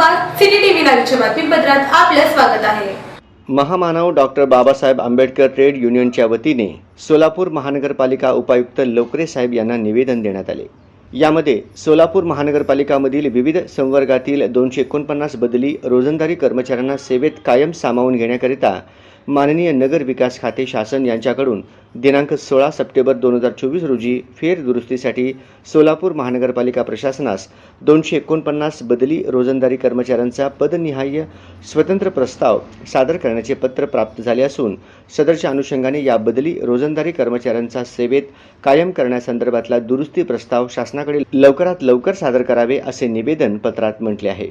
बातमीपत्रात आपलं स्वागत आहे. महामानव डॉक्टर बाबासाहेब आंबेडकर ट्रेड युनियनच्या वतीने सोलापूर महानगरपालिका उपायुक्त लोकरे साहेब यांना निवेदन देण्यात आले. यामध्ये सोलापूर महानगरपालिकामधील विविध संवर्गातील दोनशे एकोणपन्नास बदली रोजंदारी कर्मचाऱ्यांना सेवेत कायम सामावून घेण्याकरिता माननीय नगर विकास खाते शासन यांच्याकडून दिनांक सोळा सप्टेंबर दोन हजार चोवीस रोजी फेरदुरुस्तीसाठी सोलापूर महानगरपालिका प्रशासनास दोनशे एकोणपन्नास बदली रोजंदारी कर्मचाऱ्यांचा पदनिहाय स्वतंत्र प्रस्ताव सादर करण्याचे पत्र प्राप्त झाले असून सदरच्या अनुषंगाने या बदली रोजंदारी कर्मचाऱ्यांचा सेवेत कायम करण्यासंदर्भातला दुरुस्ती प्रस्ताव शासनाकडे लवकरात लवकर सादर करावे असे निवेदन पत्रात म्हटले आहे.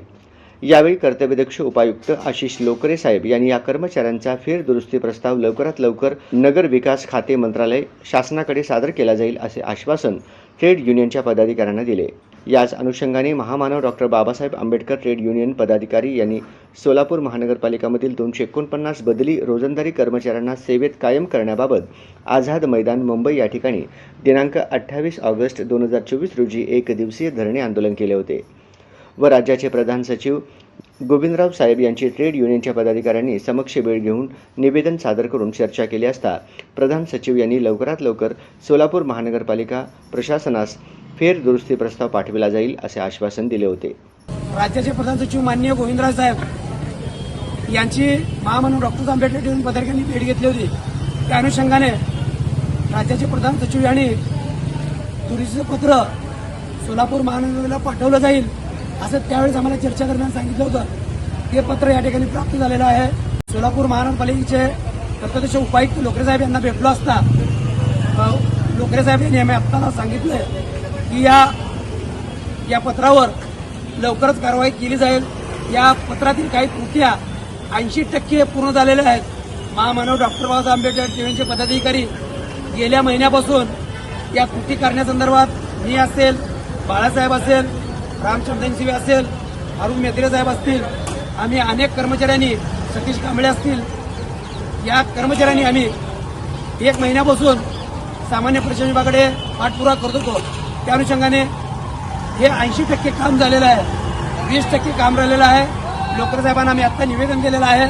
यावेळी कर्तव्यदक्ष उपायुक्त आशिष लोकरे साहेब यांनी या कर्मचाऱ्यांचा फेरदुरुस्ती प्रस्ताव लवकरात लवकर नगर विकास खाते मंत्रालय शासनाकडे सादर केला जाईल असे आश्वासन ट्रेड युनियनच्या पदाधिकाऱ्यांना दिले. याच अनुषंगाने महामानव doctor Babasaheb Ambedkar trade union पदाधिकारी यांनी सोलापूर महानगरपालिकामधील दोनशे एकोणपन्नास बदली रोजंदारी कर्मचाऱ्यांना सेवेत कायम करण्याबाबत आझाद मैदान मुंबई या ठिकाणी दिनांक अठ्ठावीस ऑगस्ट दोन हजार चोवीस रोजी एक दिवसीय धरणे आंदोलन केले होते. व राज्याचे प्रधान सचिव गोविंदराव साहेब यांची ट्रेड युनियनच्या पदाधिकाऱ्यांनी समक्ष वेळ घेऊन निवेदन सादर करून चर्चा केली असता प्रधान सचिव यांनी लवकरात लवकर सोलापूर महानगरपालिका प्रशासनास फेरदुरुस्ती प्रस्ताव पाठविला जाईल असे आश्वासन दिले होते. राज्याचे प्रधान सचिव माननीय गोविंदराव साहेब यांची महामानव डॉक्टर आंबेडकर येऊन पदाधिकाऱ्यांनी भेट घेतली होती. त्या अनुषंगाने राज्याचे प्रधान सचिव यांनी दुरुस्तीचं पत्र सोलापूर महानगराला पाठवलं जाईल. असं त्यावेळेस आम्हाला चर्चा दरम्यान सांगितलं होतं. ते पत्र या ठिकाणी प्राप्त झालेलं आहे. सोलापूर महानगरपालिकेचे प्रत्यक्ष उपायुक्त लोकरे साहेब यांना भेटलो असता लोकरेसाहेब लोकरे साहेब यांनी आम्ही आपल्याला सांगितलं की या या पत्रावर लवकरच कारवाई केली जाईल. या पत्रातील काही कृत्या ऐंशी टक्के पूर्ण झालेल्या आहेत. महामानव डॉक्टर बाबासाहेब आंबेडकर टीव्हीचे पदाधिकारी गेल्या महिन्यापासून या कृती करण्यासंदर्भात मी असेल बाळासाहेब असेल रामचंद्रन असेल अरुण मेत्रे साहेब असतील आम्ही अनेक कर्मचाऱ्यांनी सतीश कांबळे असतील या कर्मचाऱ्यांनी आम्ही एक महिन्यापासून सामान्य प्रशासन विभागाकडे पाठपुरावा करत होतो. त्या अनुषंगाने हे ऐंशी टक्के काम झालेलं आहे वीस टक्के काम राहिलेलं आहे. लोकर साहेबांना आम्ही आत्ता निवेदन दिलेलं आहे.